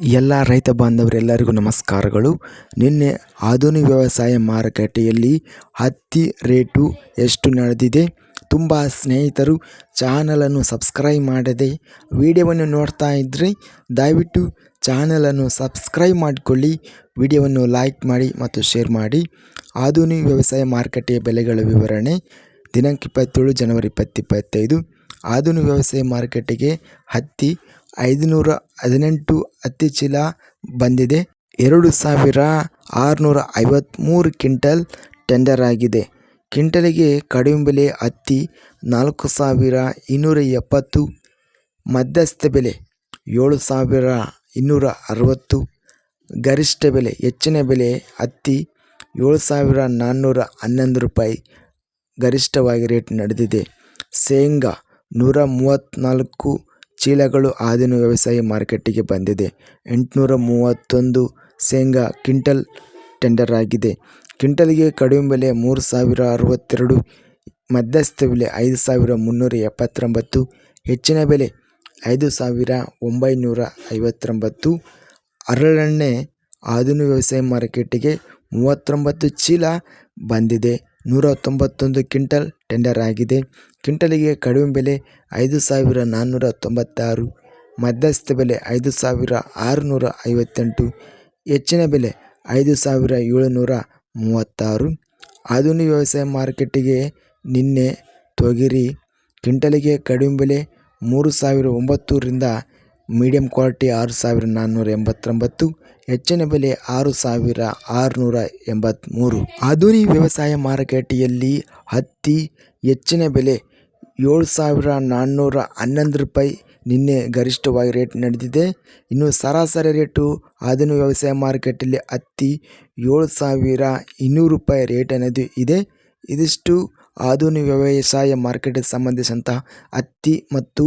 ಎಲ್ಲ ರೈತ ಬಾಂಧವರೆಲ್ಲರಿಗೂ ನಮಸ್ಕಾರಗಳು. ನಿನ್ನೆ ಆಧುನಿಕ ವ್ಯವಸಾಯ ಮಾರುಕಟ್ಟೆಯಲ್ಲಿ ಹತ್ತಿ ರೇಟು ಎಷ್ಟು ನಡೆದಿದೆ? ತುಂಬ ಸ್ನೇಹಿತರು ಚಾನಲನ್ನು ಸಬ್ಸ್ಕ್ರೈಬ್ ಮಾಡದೆ ವಿಡಿಯೋವನ್ನು ನೋಡ್ತಾ ಇದ್ದರೆ ದಯವಿಟ್ಟು ಚಾನಲನ್ನು ಸಬ್ಸ್ಕ್ರೈಬ್ ಮಾಡಿಕೊಳ್ಳಿ, ವಿಡಿಯೋವನ್ನು ಲೈಕ್ ಮಾಡಿ ಮತ್ತು ಶೇರ್ ಮಾಡಿ. ಆಧುನಿಕ ವ್ಯವಸಾಯ ಮಾರುಕಟ್ಟೆಯ ಬೆಲೆಗಳ ವಿವರಣೆ, ದಿನಾಂಕ ಇಪ್ಪತ್ತೇಳು ಜನವರಿ ಇಪ್ಪತ್ತಿಪ್ಪತ್ತೈದು ಆಧುನಿಕ ವ್ಯವಸಾಯ ಮಾರುಕಟ್ಟೆಗೆ ಹತ್ತಿ ಐದುನೂರ ಹದಿನೆಂಟು ಹತ್ತಿ ಚೀಲ ಬಂದಿದೆ. ಎರಡು ಸಾವಿರ ಆರುನೂರ ಐವತ್ತ್ಮೂರು ಕ್ವಿಂಟಲ್ ಟೆಂಡರ್ ಆಗಿದೆ. ಕ್ವಿಂಟಲಿಗೆ ಕಡಿಮೆ ಬೆಲೆ ಹತ್ತಿ ನಾಲ್ಕು ಸಾವಿರ ಇನ್ನೂರ ಎಪ್ಪತ್ತು, ಮಧ್ಯಸ್ಥ ಬೆಲೆ ಏಳು ಸಾವಿರ ಇನ್ನೂರ ಅರವತ್ತು, ಗರಿಷ್ಠ ಬೆಲೆ ಹೆಚ್ಚಿನ ಬೆಲೆ ಹತ್ತಿ ಏಳು ಸಾವಿರ ನಾನ್ನೂರ ಹನ್ನೊಂದು ರೂಪಾಯಿ ಗರಿಷ್ಠವಾಗಿ ರೇಟ್ ನಡೆದಿದೆ. ಶೇಂಗಾ ನೂರ ಮೂವತ್ತ್ನಾಲ್ಕು ಚೀಲಗಳು ಆದಿನ ವ್ಯವಸಾಯ ಮಾರುಕಟ್ಟೆಗೆ ಬಂದಿದೆ. ಎಂಟುನೂರ ಮೂವತ್ತೊಂದು ಶೇಂಗಾ ಕ್ವಿಂಟಲ್ ಟೆಂಡರ್ ಆಗಿದೆ. ಕ್ವಿಂಟಲ್ಗೆ ಕಡಿಮೆ ಬೆಲೆ ಮೂರು ಸಾವಿರ ಅರವತ್ತೆರಡು, ಮಧ್ಯಸ್ಥ ಬೆಲೆ ಐದು ಸಾವಿರ ಮುನ್ನೂರ ಎಪ್ಪತ್ತೊಂಬತ್ತು, ಹೆಚ್ಚಿನ ಬೆಲೆ ಐದು ಸಾವಿರ ಒಂಬೈನೂರ ಐವತ್ತೊಂಬತ್ತು. ಹರಳೆಣ್ಣೆ ಆದಿನ ವ್ಯವಸಾಯ ಮಾರುಕಟ್ಟೆಗೆ ಮೂವತ್ತೊಂಬತ್ತು ಚೀಲ ಬಂದಿದೆ. ನೂರ ತೊಂಬತ್ತೊಂದು ಕ್ವಿಂಟಲ್ ಟೆಂಡರ್ ಆಗಿದೆ. ಕ್ವಿಂಟಲಿಗೆ ಕಡಿಮೆ ಬೆಲೆ ಐದು ಸಾವಿರ ನಾನ್ನೂರ ತೊಂಬತ್ತಾರು ಮಧ್ಯಸ್ಥ ಬೆಲೆ ಐದು ಸಾವಿರ ಆರುನೂರ ಐವತ್ತೆಂಟು ಹೆಚ್ಚಿನ ಬೆಲೆ ಐದು ಸಾವಿರ ಏಳುನೂರ ಮೂವತ್ತಾರು ಆಧುನಿಕ ವ್ಯವಸಾಯ ಮಾರುಕಟ್ಟೆಗೆ ನಿನ್ನೆ ತೊಗರಿ ಕ್ವಿಂಟಲಿಗೆ ಕಡಿಮೆ ಬೆಲೆ ಮೂರು ಸಾವಿರ ಒಂಬತ್ತರಿಂದ ಮೀಡಿಯಂ ಕ್ವಾಲಿಟಿ ಆರು ಸಾವಿರ ನಾನ್ನೂರ ಎಂಬತ್ತೊಂಬತ್ತು, ಹೆಚ್ಚಿನ ಬೆಲೆ ಆರು ಸಾವಿರ ಆರುನೂರ ಎಂಬತ್ತ್ಮೂರು ಆಧುನಿಕ ವ್ಯವಸಾಯ ಮಾರುಕಟ್ಟೆಯಲ್ಲಿ ಹತ್ತಿ ಹೆಚ್ಚಿನ ಬೆಲೆ ಏಳು ಸಾವಿರ ನಾನ್ನೂರ ಹನ್ನೊಂದು ರೂಪಾಯಿ ನಿನ್ನೆ ಗರಿಷ್ಠವಾಗಿ ರೇಟ್ ನಡೆದಿದೆ. ಇನ್ನು ಸರಾಸರಿ ರೇಟು ಆಧುನಿಕ ವ್ಯವಸಾಯ ಮಾರುಕಟ್ಟೆಯಲ್ಲಿ ಹತ್ತಿ ಏಳು ಸಾವಿರ ಇನ್ನೂರು ರೂಪಾಯಿ ರೇಟ್ ಅನ್ನೋದು ಇದೆ. ಇದಿಷ್ಟು ಆಧುನಿಕ ವ್ಯವಸಾಯ ಮಾರುಕಟ್ಟೆಗೆ ಸಂಬಂಧಿಸಿದಂತಹ ಹತ್ತಿ ಮತ್ತು